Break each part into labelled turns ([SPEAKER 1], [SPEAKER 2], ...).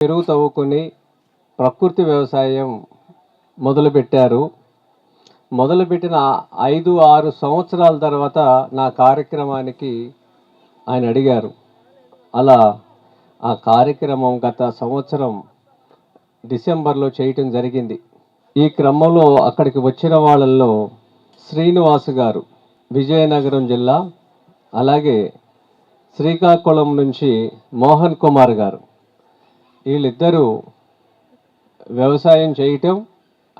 [SPEAKER 1] చెరువు తవ్వుకొని ప్రకృతి వ్యవసాయం మొదలుపెట్టారు. మొదలుపెట్టిన ఐదు ఆరు సంవత్సరాల తర్వాత నా కార్యక్రమానికి ఆయన అడిగారు. అలా ఆ కార్యక్రమం గత సంవత్సరం డిసెంబర్లో చేయటం జరిగింది. ఈ క్రమంలో అక్కడికి వచ్చిన వాళ్ళల్లో శ్రీనివాస్ గారు విజయనగరం జిల్లా అలాగే శ్రీకాకుళం నుంచి మోహన్ కుమార్ గారు. వీళ్ళిద్దరూ వ్యవసాయం చేయటం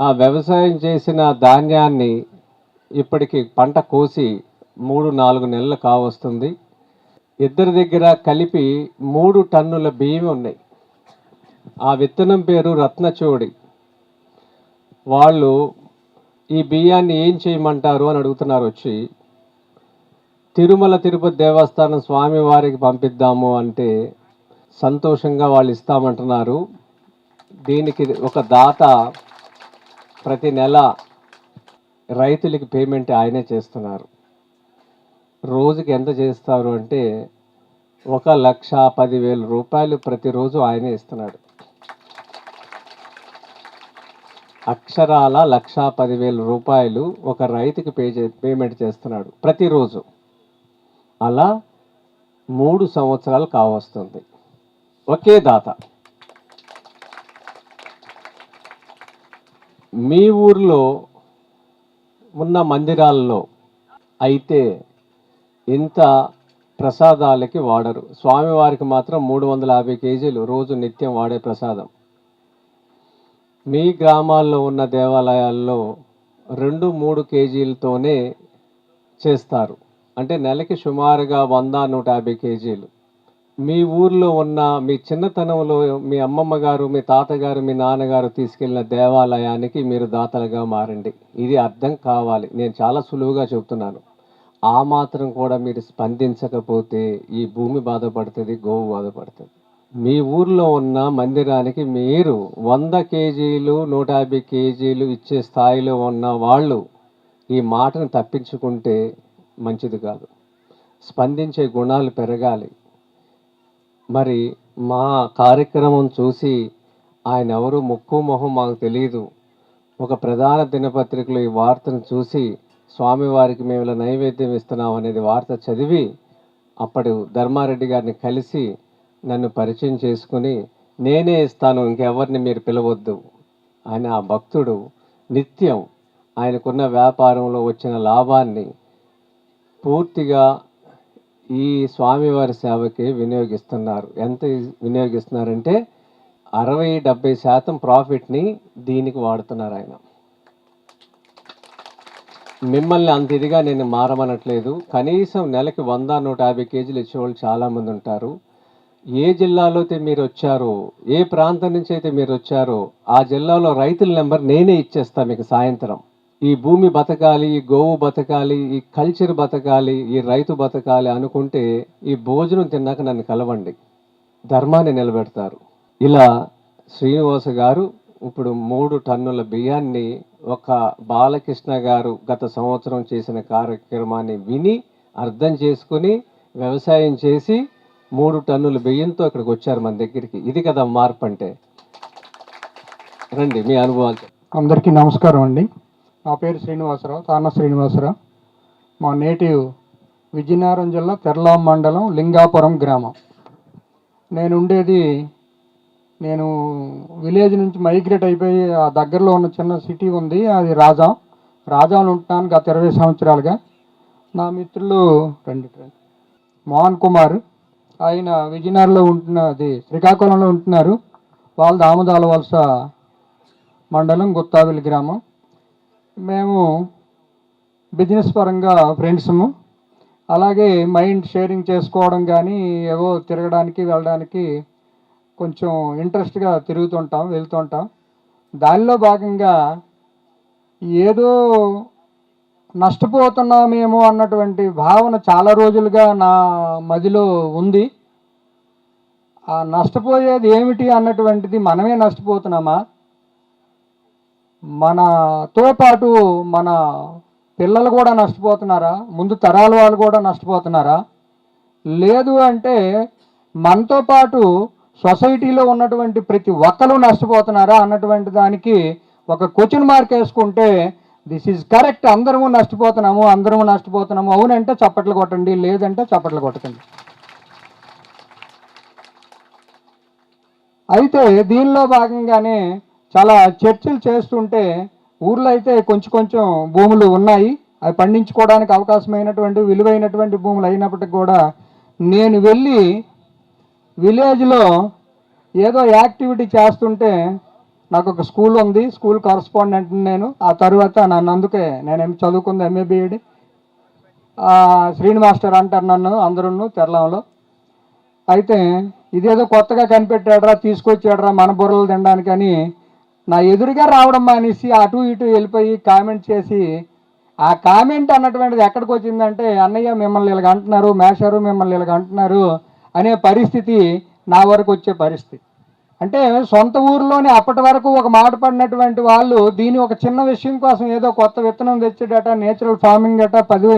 [SPEAKER 1] ఆ వ్యవసాయం చేసిన ధాన్యాన్ని ఇప్పటికి పంట కోసి మూడు నాలుగు నెలలు కావస్తుంది. ఇద్దరి దగ్గర కలిపి మూడు టన్నుల బియ్యం ఉన్నాయి. ఆ విత్తనం పేరు రత్నచోడి. వాళ్ళు ఈ బియ్యాన్ని ఏం చేయమంటారు అని అడుగుతున్నారు వచ్చి తిరుమల తిరుపతి దేవస్థానం స్వామివారికి పంపిద్దాము అంటే సంతోషంగా వాళ్ళు ఇస్తామంటున్నారు. దీనికి ఒక దాత ప్రతి నెల రైతులకి పేమెంట్ ఆయనే చేస్తున్నారు. రోజుకి ఎంత చేస్తారు అంటే ఒక లక్ష పదివేల రూపాయలు ప్రతిరోజు ఆయనే ఇస్తున్నాడు. అక్షరాల లక్ష పదివేల రూపాయలు ఒక రైతుకి పే చే పేమెంట్ చేస్తున్నాడు ప్రతిరోజు. అలా మూడు సంవత్సరాలు కావస్తుంది. ఒకే దాత. మీ ఊర్లో ఉన్న మందిరాల్లో అయితే ఇంత ప్రసాదాలకి వాడరు. స్వామివారికి మాత్రం మూడు వందల యాభై కేజీలు రోజు నిత్యం వాడే ప్రసాదం. మీ గ్రామాల్లో ఉన్న దేవాలయాల్లో రెండు మూడు కేజీలతోనే చేస్తారు. అంటే నెలకి సుమారుగా వంద నూట యాభై కేజీలు. మీ ఊర్లో ఉన్న మీ చిన్నతనంలో మీ అమ్మమ్మ గారు మీ తాతగారు మీ నాన్నగారు తీసుకెళ్ళిన దేవాలయానికి మీరు దాతలుగా మారండి. ఇది అర్థం కావాలి. నేను చాలా సులువుగా చెప్తున్నాను ఆ మాత్రం కూడా మీరు స్పందించకపోతే ఈ భూమి బాధపడుతుంది గోవు బాధపడుతుంది. మీ ఊర్లో ఉన్న మందిరానికి మీరు వంద కేజీలు నూట యాభై కేజీలు ఇచ్చే స్థాయిలో ఉన్న వాళ్ళు ఈ మాటను తప్పించుకుంటే మంచిది కాదు. స్పందించే గుణాలు పెరగాలి. మరి మా కార్యక్రమం చూసి ఆయన ఎవరు ముక్కు మొహం మాకు తెలియదు ఒక ప్రధాన దినపత్రికలో ఈ వార్తను చూసి స్వామివారికి మేము ఇలా నైవేద్యం ఇస్తున్నాం అనేది వార్త చదివి అప్పుడు ధర్మారెడ్డి గారిని కలిసి నన్ను పరిచయం చేసుకుని నేనే ఇస్తాను ఇంకెవరిని మీరు పిలవద్దు ఆయన ఆ భక్తుడు నిత్యం ఆయనకున్న వ్యాపారంలో వచ్చిన లాభాన్ని పూర్తిగా ఈ స్వామివారి సేవకి వినియోగిస్తున్నారు. ఎంత వినియోగిస్తున్నారంటే అరవై డెబ్బై శాతం ప్రాఫిట్ని దీనికి వాడుతున్నారు ఆయన. మిమ్మల్ని అంత ఇదిగా నేను మారమనట్లేదు. కనీసం నెలకి వంద నూట యాభై కేజీలు ఇచ్చేవాళ్ళు చాలామంది ఉంటారు. ఏ జిల్లాలో అయితే మీరు వచ్చారో ఏ ప్రాంతం నుంచి అయితే మీరు వచ్చారో ఆ జిల్లాలో రైతుల నెంబర్ నేనే ఇచ్చేస్తాను మీకు సాయంత్రం. ఈ భూమి బతకాలి ఈ గోవు బతకాలి ఈ కల్చర్ బతకాలి ఈ రైతు బతకాలి అనుకుంటే ఈ భోజనం తిన్నాక నన్ను కలవండి. ధర్మాన్ని నిలబెడతారు. ఇలా శ్రీనివాస గారు ఇప్పుడు మూడు టన్నుల బియ్యాన్ని ఒక బాలకృష్ణ గారు గత సంవత్సరం చేసిన కార్యక్రమాన్ని విని అర్థం చేసుకుని వ్యవసాయం చేసి మూడు టన్నుల బియ్యంతో ఇక్కడికి వచ్చారు మన దగ్గరికి. ఇది కదా మార్పు అంటే. రండి మీ అనుభవాలు
[SPEAKER 2] అందరికీ నమస్కారం అండి. నా పేరు శ్రీనివాసరావు తాన శ్రీనివాసరావు. మా నేటివ్ విజయనగరం జిల్లా తెరలాం మండలం లింగాపురం గ్రామం. నేను ఉండేది నేను విలేజ్ నుంచి మైగ్రేట్ అయిపోయి ఆ దగ్గరలో ఉన్న చిన్న సిటీ ఉంది అది రాజాం. రాజాంలో ఉంటున్నాను గత ఇరవై సంవత్సరాలుగా. నా మిత్రులు రెండు మోహన్ కుమార్. ఆయన విజయనగరంలో ఉంటున్నది శ్రీకాకుళంలో ఉంటున్నారు. వాళ్ళ దామదాల వలస మండలం గుత్తావిల్ గ్రామం. మేము బిజినెస్ పరంగా ఫ్రెండ్స్ము అలాగే మైండ్ షేరింగ్ చేసుకోవడం కానీ ఏవో తిరగడానికి వెళ్ళడానికి కొంచెం ఇంట్రెస్ట్గా తిరుగుతుంటాం వెళ్తుంటాం. దానిలో భాగంగా ఏదో నష్టపోతున్నామేమో అన్నటువంటి భావన చాలా రోజులుగా నా మదిలో ఉంది. ఆ నష్టపోయేది ఏమిటి అన్నటువంటిది మనమే నష్టపోతున్నామా? మనతో పాటు మన పిల్లలు కూడా నష్టపోతున్నారా? ముందు తరాల వాళ్ళు కూడా నష్టపోతున్నారా? లేదు అంటే మనతో పాటు సొసైటీలో ఉన్నటువంటి ప్రతి ఒక్కరు నష్టపోతున్నారా అన్నటువంటి దానికి ఒక క్వశ్చన్ మార్క్ వేసుకుంటే దిస్ ఈజ్ కరెక్ట్ అందరము నష్టపోతున్నాము అందరము నష్టపోతున్నాము. అవునంటే చప్పట్లు కొట్టండి లేదంటే చప్పట్లు కొట్టకండి. అయితే దీనిలో భాగంగానే చాలా చర్చలు చేస్తుంటే ఊర్లో అయితే కొంచెం కొంచెం భూములు ఉన్నాయి. అవి పండించుకోవడానికి అవకాశమైనటువంటి విలువైనటువంటి భూములు అయినప్పటికీ కూడా నేను వెళ్ళి విలేజ్లో ఏదో యాక్టివిటీ చేస్తుంటే నాకు ఒక స్కూల్ ఉంది. స్కూల్ కరస్పాండెంట్ నేను. ఆ తర్వాత నన్ను అందుకే నేను ఏమి చదువుకుంది ఎంఏ బీఈడి శ్రీని మాస్టర్ అంటారు నన్ను అందరూ తెరలంలో అయితే ఇదేదో కొత్తగా కనిపెట్టాడరా తీసుకొచ్చాడరా మన బుర్రలు తినడానికి అని నా ఎదురుగా రావడం మానేసి అటు ఇటు వెళ్ళిపోయి కామెంట్ చేసి ఆ కామెంట్ అన్నటువంటిది ఎక్కడికి వచ్చిందంటే అన్నయ్య మిమ్మల్ని ఇలాగ అంటున్నారు మేషారు మిమ్మల్ని ఇలాగ అంటున్నారు అనే పరిస్థితి నా వరకు వచ్చే పరిస్థితి. అంటే సొంత ఊరిలోనే అప్పటి వరకు ఒక మాట పడినటువంటి వాళ్ళు దీని ఒక చిన్న విషయం కోసం ఏదో కొత్త విత్తనం తెచ్చేటట నేచురల్ ఫార్మింగ్ అట పది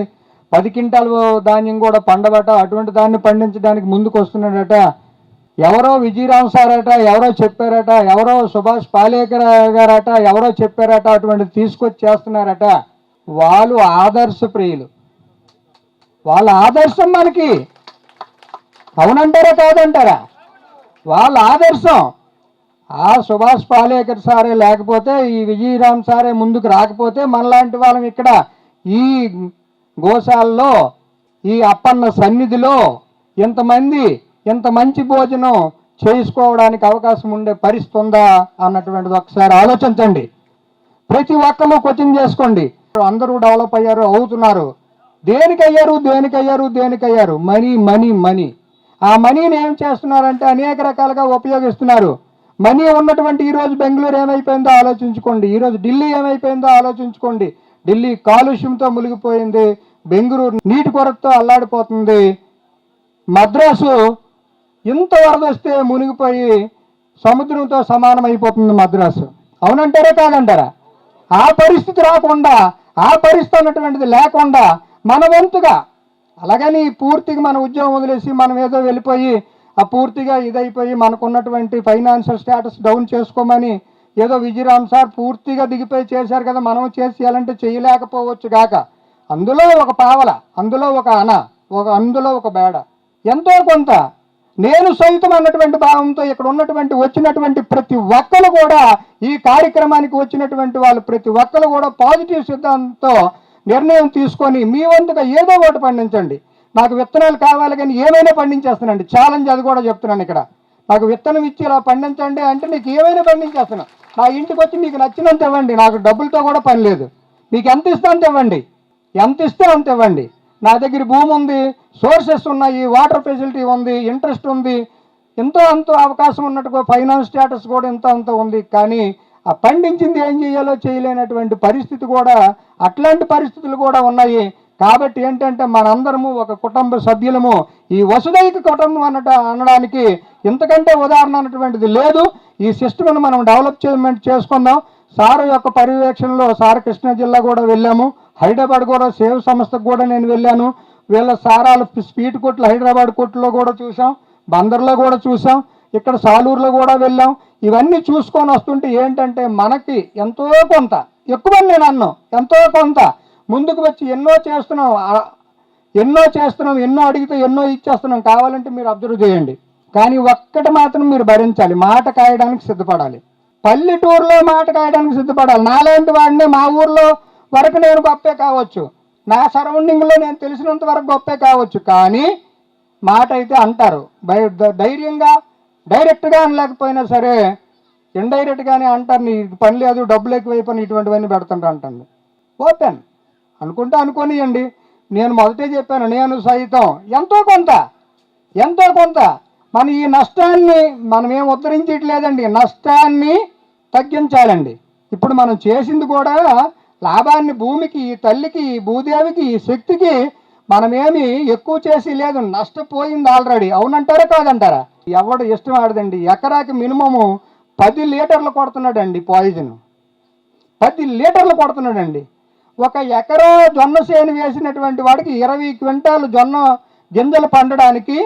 [SPEAKER 2] పది క్వింటాలు ధాన్యం కూడా పండబట అటువంటి దాన్ని పండించడానికి ముందుకు వస్తున్నాడట ఎవరో విజయరామ్ సారట ఎవరో చెప్పారట ఎవరో సుభాష్ పాలేకర్ గారట ఎవరో చెప్పారట అటువంటి తీసుకొచ్చి చేస్తున్నారట. వాళ్ళు ఆదర్శ ప్రియులు. వాళ్ళ ఆదర్శం మనకి. అవునంటారా కాదంటారా? వాళ్ళ ఆదర్శం. ఆ సుభాష్ పాలేకర్ సారే లేకపోతే ఈ విజయరామ్ సారే ముందుకు రాకపోతే మనలాంటి వాళ్ళం ఇక్కడ ఈ గోశాలలో ఈ అప్పన్న సన్నిధిలో ఇంతమంది ఇంత మంచి భోజనం చేసుకోవడానికి అవకాశం ఉండే పరిస్థితి ఉందా అన్నటువంటిది ఒకసారి ఆలోచించండి. ప్రతి ఒక్కరు క్వశ్చన్ చేసుకోండి. అందరూ డెవలప్ అయ్యారు అవుతున్నారు. దేనికయ్యారు దేనికయ్యారు దేనికయ్యారు? Money money money. ఆ మనీని ఏం చేస్తున్నారంటే అనేక రకాలుగా ఉపయోగిస్తున్నారు. మనీ ఉన్నటువంటి ఈరోజు బెంగళూరు ఏమైపోయిందో ఆలోచించుకోండి. ఈరోజు ఢిల్లీ ఏమైపోయిందో ఆలోచించుకోండి. ఢిల్లీ కాలుష్యంతో మునిగిపోయింది. బెంగళూరు నీటి కొరతతో అల్లాడిపోతుంది. మద్రాసు ఇంత వరద వస్తే మునిగిపోయి సముద్రంతో సమానం అయిపోతుంది మద్రాసు. అవునంటారా కాదంటారా? ఆ పరిస్థితి రాకుండా ఆ పరిస్థితి అన్నటువంటిది లేకుండా మన వంతుగా అలాగని పూర్తిగా మన ఉద్యోగం వదిలేసి మనం ఏదో వెళ్ళిపోయి ఆ పూర్తిగా ఇదైపోయి మనకున్నటువంటి ఫైనాన్షియల్ స్టేటస్ డౌన్ చేసుకోమని ఏదో విజయరామ్ సార్ పూర్తిగా దిగిపోయి చేశారు కదా మనం చేసేయాలంటే చేయలేకపోవచ్చు కాక అందులో ఒక పావల అందులో ఒక అన ఒక అందులో ఒక బేడ. ఎంతో కొంత నేను సైతం అన్నటువంటి భావంతో ఇక్కడ ఉన్నటువంటి వచ్చినటువంటి ప్రతి ఒక్కరు కూడా ఈ కార్యక్రమానికి వచ్చినటువంటి వాళ్ళు ప్రతి ఒక్కరు కూడా పాజిటివ్ సిద్ధాంతంతో నిర్ణయం తీసుకొని మీ వంతుగా ఏదో ఒకటి పండించండి. నాకు విత్తనాలు కావాలి కానీ ఏమైనా పండించేస్తానండి. ఛాలెంజ్ అది కూడా చెప్తున్నాను ఇక్కడ. నాకు విత్తనం ఇచ్చి ఇలా పండించండి అంటే నీకు ఏమైనా పండించేస్తున్నాను నా ఇంటికి వచ్చి మీకు నచ్చినంత ఇవ్వండి. నాకు డబ్బులతో కూడా పని లేదు. మీకు ఎంత ఇస్తే అంత ఇవ్వండి. ఎంత ఇస్తే అంత ఇవ్వండి. నా దగ్గర భూమి ఉంది సోర్సెస్ ఉన్నాయి వాటర్ ఫెసిలిటీ ఉంది ఇంట్రెస్ట్ ఉంది ఎంతో అంతో అవకాశం ఉన్నట్టుగా ఫైనాన్స్ స్టేటస్ కూడా ఎంతో అంత ఉంది. కానీ ఆ పండించింది ఏం చేయాలో చేయలేనటువంటి పరిస్థితి కూడా అట్లాంటి పరిస్థితులు కూడా ఉన్నాయి. కాబట్టి ఏంటంటే మనందరము ఒక కుటుంబ సభ్యులము ఈ వసుదైక కుటుంబం అనట అనడానికి ఇంతకంటే ఉదాహరణ అన్నటువంటిది లేదు. ఈ సిస్టమ్ను మనం డెవలప్మెంట్ చేసుకుందాం. సార్ యొక్క పర్యవేక్షణలో సార్ కృష్ణా జిల్లా కూడా వెళ్ళాము. హైదరాబాద్ కూడా సేవ్ సంస్థకు కూడా నేను వెళ్ళాను. వీళ్ళ సారాలు స్పీడ్ కోట్లు హైదరాబాద్ కోర్టులో కూడా చూసాం బందర్లో కూడా చూసాం ఇక్కడ సాలూరులో కూడా వెళ్ళాం. ఇవన్నీ చూసుకొని వస్తుంటే ఏంటంటే మనకి ఎంతో కొంత ఎక్కువ నేను అన్నాం ఎంతో కొంత ముందుకు వచ్చి ఎన్నో చేస్తున్నాం. ఎన్నో చేస్తున్నాం ఎన్నో అడిగితే ఎన్నో ఇచ్చేస్తున్నాం. కావాలంటే మీరు అబ్జర్వ్ చేయండి. కానీ ఒక్కటి మాత్రం మీరు భరించాలి. మాట కాయడానికి సిద్ధపడాలి. పల్లెటూరులో మాట కాయడానికి సిద్ధపడాలి. నాలాంటి వాడిని మా ఊర్లో వరకు నేను గొప్పే కావచ్చు. నా సరౌండింగ్లో నేను తెలిసినంత వరకు గొప్పే కావచ్చు. కానీ మాట అయితే అంటారు. బయ ధైర్యంగా డైరెక్ట్గా అనలేకపోయినా సరే ఇండైరెక్ట్గానే అంటారు. నీ పని లేదు డబ్బులు ఎక్కువైపోయిన ఇటువంటివన్నీ పెడుతుంటా అంటుంది ఓపెన్. అనుకుంటే అనుకోనియండి. నేను మొదటే చెప్పాను నేను సైతం ఎంతో కొంత ఎంతో కొంత మన ఈ నష్టాన్ని మనం ఏం ఉద్ధరించట్లేదండి. నష్టాన్ని తగ్గించాలండి. ఇప్పుడు మనం చేసింది కూడా లాభాన్ని భూమికి తల్లికి భూదేవికి శక్తికి మనమేమి ఎక్కువ చేసి లేదు. నష్టపోయింది ఆల్రెడీ అవునంటారా కాదంటారా? ఎవడు ఇష్టం ఆడదండి? ఎకరాకి మినిమము పది లీటర్లు కొడుతున్నాడండి పాయిజన్ పది లీటర్లు కొడుతున్నాడండి. ఒక ఎకరా జొన్న సేను వేసినటువంటి వాడికి ఇరవై క్వింటాలు జొన్న గింజలు పండడానికి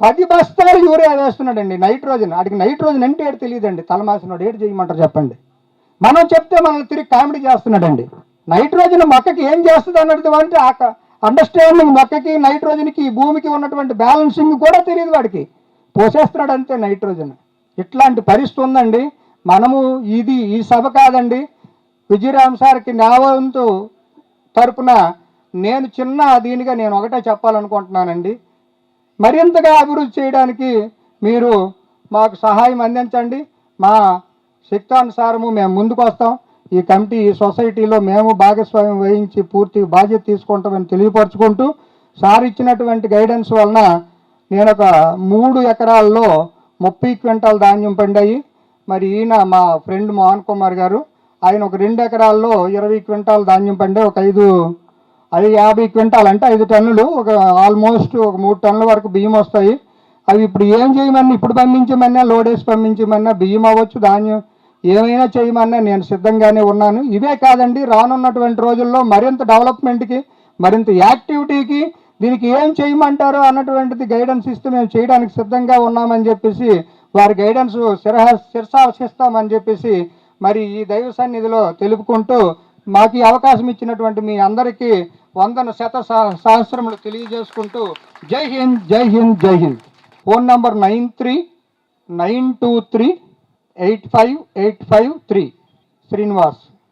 [SPEAKER 2] పది బస్తాలు యూరియా వేస్తున్నాడండి. నైట్రోజన్. వాడికి నైట్రోజన్ అంటే ఏడు తెలియదండి. తలమాసినోడు ఏడు చేయమంటారు చెప్పండి. మనం చెప్తే మనల్ని తిరిగి కామెడీ చేస్తున్నాడండి. నైట్రోజన్ మొక్కకి ఏం చేస్తుంది అన్నది అంటే ఆ అండర్స్టాండింగ్ మొక్కకి నైట్రోజన్కి భూమికి ఉన్నటువంటి బ్యాలెన్సింగ్ కూడా తెలియదు వాడికి. పోసేస్తున్నాడు అంతే నైట్రోజన్. ఇట్లాంటి పరిస్థితి ఉందండి. మనము ఇది ఈ సభ కాదండి. విజయరామ్ సార్కి నా తరపున నేను చిన్న దీనిగా నేను ఒకటే చెప్పాలనుకుంటున్నానండి. మరింతగా అభివృద్ధి చేయడానికి మీరు మాకు సహాయం అందించండి. మా శక్తానుసారము మేము ముందుకు వస్తాం. ఈ కమిటీ ఈ సొసైటీలో మేము భాగస్వామ్యం వహించి పూర్తి బాధ్యత తీసుకుంటామని తెలియపరుచుకుంటూ సార్ ఇచ్చినటువంటి గైడెన్స్ వలన నేను ఒక మూడు ఎకరాల్లో ముప్పై క్వింటాల్ ధాన్యం పండాయి. మరి ఈయన మా ఫ్రెండ్ మోహన్ కుమార్ గారు ఆయన ఒక రెండు ఎకరాల్లో ఇరవై క్వింటాల్ ధాన్యం పండే ఒక ఐదు అది యాభై క్వింటాల్ అంటే ఐదు టన్నులు ఒక ఆల్మోస్ట్ ఒక మూడు టన్నుల వరకు బియ్యం వస్తాయి. అవి ఇప్పుడు ఏం చేయమన్నా ఇప్పుడు పంపించమన్నా లోడ్ వేసి పంపించమన్నా బియ్యం అవ్వచ్చు ధాన్యం ఏమైనా చేయమన్నా నేను సిద్ధంగానే ఉన్నాను. ఇవే కాదండి రానున్నటువంటి రోజుల్లో మరింత డెవలప్మెంట్కి మరింత యాక్టివిటీకి దీనికి ఏం చేయమంటారు అన్నటువంటిది గైడెన్స్ ఇస్తే మేము చేయడానికి సిద్ధంగా ఉన్నామని చెప్పేసి వారి గైడెన్స్ శిరహ శిరసావశిస్తామని చెప్పేసి మరి ఈ దైవ సన్నిధిలో తెలుపుకుంటూ మాకు అవకాశం ఇచ్చినటువంటి మీ అందరికీ వందన శత సహ- సహస్రములు తెలియజేసుకుంటూ జై Hind Jai Hind Jai Hind. Phone number nine three nine two three eight five eight five three. Srinivas.